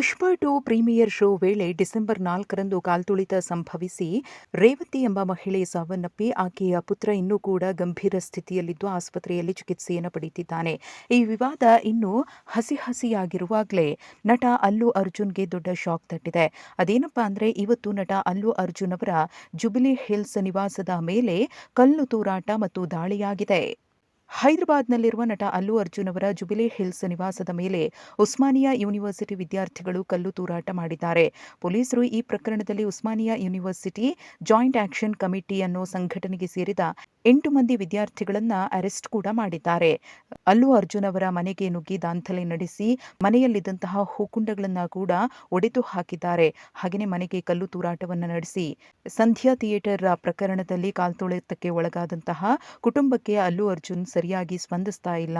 ಪುಷ್ಪ two premiere show ವೇಳೆ December ನಾಲ್ಕರಂದು ಕಾಲ್ತುಳಿತ ಸಂಭವಿಸಿ, ರೇವತಿ ಎಂಬ ಮಹಿಳೆ ಸಾವನ್ನಪ್ಪಿ, ಆಕೆಯ ಪುತ್ರ ಇನ್ನೂ ಕೂಡ ಗಂಭೀರ ಸ್ಥಿತಿಯಲ್ಲಿದ್ದು ಆಸ್ಪತ್ರೆಯಲ್ಲಿ ಚಿಕಿತ್ಸೆಯನ್ನು ಪಡೆಯುತ್ತಿದ್ದಾನೆ. ಈ ವಿವಾದ ಇನ್ನೂ ಹಸಿ ಹಸಿಯಾಗಿರುವಾಗಲೇ ನಟ ಅಲ್ಲು ಅರ್ಜುನ್ಗೆ ದೊಡ್ಡ ಶಾಕ್ ತಟ್ಟಿದೆ. ಅದೇನಪ್ಪಾ ಅಂದರೆ, ಇವತ್ತು ನಟ ಅಲ್ಲು ಅರ್ಜುನ್ ಅವರ ಜುಬಿಲಿ ಹಿಲ್ಸ್ ನಿವಾಸದ ಮೇಲೆ ಕಲ್ಲು ತೂರಾಟ ಮತ್ತು ದಾಳಿಯಾಗಿದೆ. ಹೈದರಾಬಾದ್ನಲ್ಲಿರುವ ನಟ ಅಲ್ಲು ಅರ್ಜುನ್ ಅವರ ಜುಬಿಲಿ ಹಿಲ್ಸ್ ನಿವಾಸದ ಮೇಲೆ ಉಸ್ಮಾನಿಯಾ ಯೂನಿವರ್ಸಿಟಿ ವಿದ್ಯಾರ್ಥಿಗಳು ಕಲ್ಲು ತೂರಾಟ ಮಾಡಿದ್ದಾರೆ. ಪೊಲೀಸರು ಈ ಪ್ರಕರಣದಲ್ಲಿ Osmania university joint action committee ಅನ್ನೋ ಸಂಘಟನೆಗೆ ಸೇರಿದ ಎಂಟು ಮಂದಿ ವಿದ್ಯಾರ್ಥಿಗಳನ್ನ ಅರೆಸ್ಟ್ ಕೂಡ ಮಾಡಿದ್ದಾರೆ. ಅಲ್ಲು ಅರ್ಜುನ್ ಅವರ ಮನೆಗೆ ನುಗ್ಗಿ ದಾಂಧಲೆ ನಡೆಸಿ ಮನೆಯಲ್ಲಿದ್ದಂತಹ ಹೂಕುಂಡಗಳನ್ನ ಕೂಡ ಒಡೆದು ಹಾಕಿದ್ದಾರೆ. ಹಾಗೆಯೇ ಮನೆಗೆ ಕಲ್ಲು ತೂರಾಟವನ್ನು ನಡೆಸಿ ಸಂಧ್ಯಾ ಥಿಯೇಟರ್ ಪ್ರಕರಣದಲ್ಲಿ ಕಾಲ್ತೊಳೆತಕ್ಕೆ ಒಳಗಾದಂತಹ ಕುಟುಂಬಕ್ಕೆ ಅಲ್ಲು ಅರ್ಜುನ್ ಸರಿಯಾಗಿ ಸ್ಪಂದಿಸ್ತಾ ಇಲ್ಲ.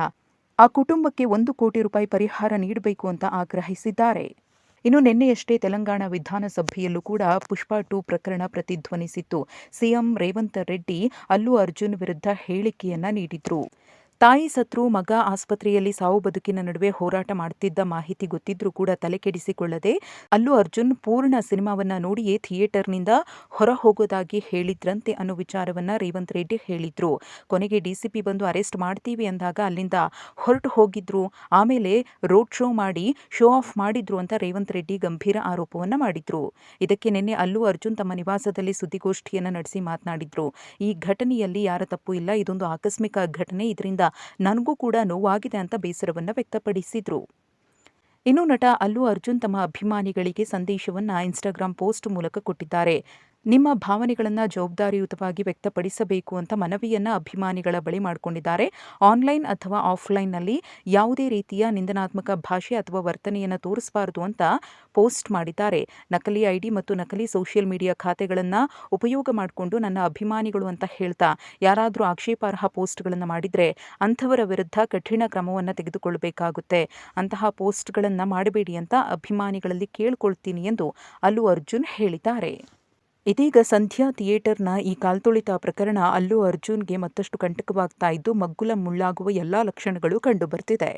ಆ ಕುಟುಂಬಕ್ಕೆ ಒಂದು ಕೋಟಿ ರೂಪಾಯಿ ಪರಿಹಾರ ನೀಡಬೇಕು ಅಂತ ಆಗ್ರಹಿಸಿದ್ದಾರೆ. ಇನ್ನು ನಿನ್ನೆಯಷ್ಟೇ ತೆಲಂಗಾಣ ವಿಧಾನಸಭೆಯಲ್ಲೂ ಕೂಡ ಪುಷ್ಪಾ ಟು ಪ್ರಕರಣ ಪ್ರತಿಧ್ವನಿಸಿತ್ತು. ಸಿಎಂ ರೇವಂತ್ ರೆಡ್ಡಿ ಅಲ್ಲು ಅರ್ಜುನ್ ವಿರುದ್ಧ ಹೇಳಿಕೆಯನ್ನ ನೀಡಿದ್ರು. ತಾಯಿ ಸತ್ರು, ಮಗ ಆಸ್ಪತ್ರೆಯಲ್ಲಿ ಸಾವು ಬದುಕಿನ ನಡುವೆ ಹೋರಾಟ ಮಾಡುತ್ತಿದ್ದ ಮಾಹಿತಿ ಗೊತ್ತಿದ್ರೂ ಕೂಡ ತಲೆಕೆಡಿಸಿಕೊಳ್ಳದೆ ಅಲ್ಲು ಅರ್ಜುನ್ ಪೂರ್ಣ ಸಿನಿಮಾವನ್ನ ನೋಡಿಯೇ ಥಿಯೇಟರ್ನಿಂದ ಹೊರ ಹೋಗೋದಾಗಿ ಹೇಳಿದ್ರಂತೆ ಅನ್ನೋ ವಿಚಾರವನ್ನ ರೇವಂತ್ ರೆಡ್ಡಿ ಹೇಳಿದ್ರು. ಕೊನೆಗೆ ಡಿಸಿಪಿ ಬಂದು ಅರೆಸ್ಟ್ ಮಾಡ್ತೀವಿ ಅಂದಾಗ ಅಲ್ಲಿಂದ ಹೊರಟು ಹೋಗಿದ್ರು. ಆಮೇಲೆ ರೋಡ್ ಶೋ ಮಾಡಿ, ಶೋ ಆಫ್ ಮಾಡಿದ್ರು ಅಂತ ರೇವಂತ್ ರೆಡ್ಡಿ ಗಂಭೀರ ಆರೋಪವನ್ನ ಮಾಡಿದ್ರು. ಇದಕ್ಕೆ ನಿನ್ನೆ ಅಲ್ಲು ಅರ್ಜುನ್ ತಮ್ಮ ನಿವಾಸದಲ್ಲಿ ಸುದ್ದಿಗೋಷ್ಠಿಯನ್ನ ನಡೆಸಿ ಮಾತನಾಡಿದ್ರು. ಈ ಘಟನೆಯಲ್ಲಿ ಯಾರ ತಪ್ಪು ಇಲ್ಲ, ಇದೊಂದು ಆಕಸ್ಮಿಕ ಘಟನೆ. ಇದರಿಂದ ನನಗೂ ಕೂಡ ನೋವಾಗಿದೆ ಅಂತ ಬೇಸರವನ್ನು ವ್ಯಕ್ತಪಡಿಸಿದರು. ಇನ್ನು ನಟ ಅಲ್ಲು ಅರ್ಜುನ್ ತಮ್ಮ ಅಭಿಮಾನಿಗಳಿಗೆ ಸಂದೇಶವನ್ನು ಇನ್ಸ್ಟಾಗ್ರಾಂ ಪೋಸ್ಟ್ ಮೂಲಕ ಕೊಟ್ಟಿದ್ದಾರೆ. ನಿಮ್ಮ ಭಾವನೆಗಳನ್ನು ಜವಾಬ್ದಾರಿಯುತವಾಗಿ ವ್ಯಕ್ತಪಡಿಸಬೇಕು ಅಂತ ಮನವಿಯನ್ನ ಅಭಿಮಾನಿಗಳ ಬಳಿ ಮಾಡಿಕೊಂಡಿದ್ದಾರೆ. ಆನ್ಲೈನ್ ಅಥವಾ ಆಫ್ಲೈನ್ನಲ್ಲಿ ಯಾವುದೇ ರೀತಿಯ ನಿಂದನಾತ್ಮಕ ಭಾಷೆ ಅಥವಾ ವರ್ತನೆಯನ್ನು ತೋರಿಸಬಾರದು ಅಂತ ಪೋಸ್ಟ್ ಮಾಡಿದ್ದಾರೆ. ನಕಲಿ ಐಡಿ ಮತ್ತು ನಕಲಿ ಸೋಷಿಯಲ್ ಮೀಡಿಯಾ ಖಾತೆಗಳನ್ನು ಉಪಯೋಗ ಮಾಡಿಕೊಂಡು ನನ್ನ ಅಭಿಮಾನಿಗಳು ಅಂತ ಹೇಳ್ತಾ, ಯಾರಾದರೂ ಆಕ್ಷೇಪಾರ್ಹ ಪೋಸ್ಟ್ಗಳನ್ನು ಮಾಡಿದರೆ ಅಂಥವರ ವಿರುದ್ಧ ಕಠಿಣ ಕ್ರಮವನ್ನು ತೆಗೆದುಕೊಳ್ಳಬೇಕಾಗುತ್ತೆ ಅಂತಹ ಪೋಸ್ಟ್ಗಳನ್ನು ಮಾಡಬೇಡಿ ಅಂತ ಅಭಿಮಾನಿಗಳಲ್ಲಿ ಕೇಳ್ಕೊಳ್ತೀನಿ ಎಂದು ಅಲ್ಲು ಅರ್ಜುನ್ ಹೇಳಿದ್ದಾರೆ. ಇದೀಗ ಸಂಧ್ಯಾ ಥಿಯೇಟರ್ನ ಈ ಕಾಲ್ತುಳಿತ ಪ್ರಕರಣ ಅಲ್ಲೂ ಅರ್ಜುನ್ಗೆ ಮತ್ತಷ್ಟು ಕಂಟಕವಾಗ್ತಾ ಇದ್ದು ಮಗ್ಗುಲ ಮುಳ್ಳಾಗುವ ಎಲ್ಲಾ ಲಕ್ಷಣಗಳು ಕಂಡುಬರ್ತಿದೆ.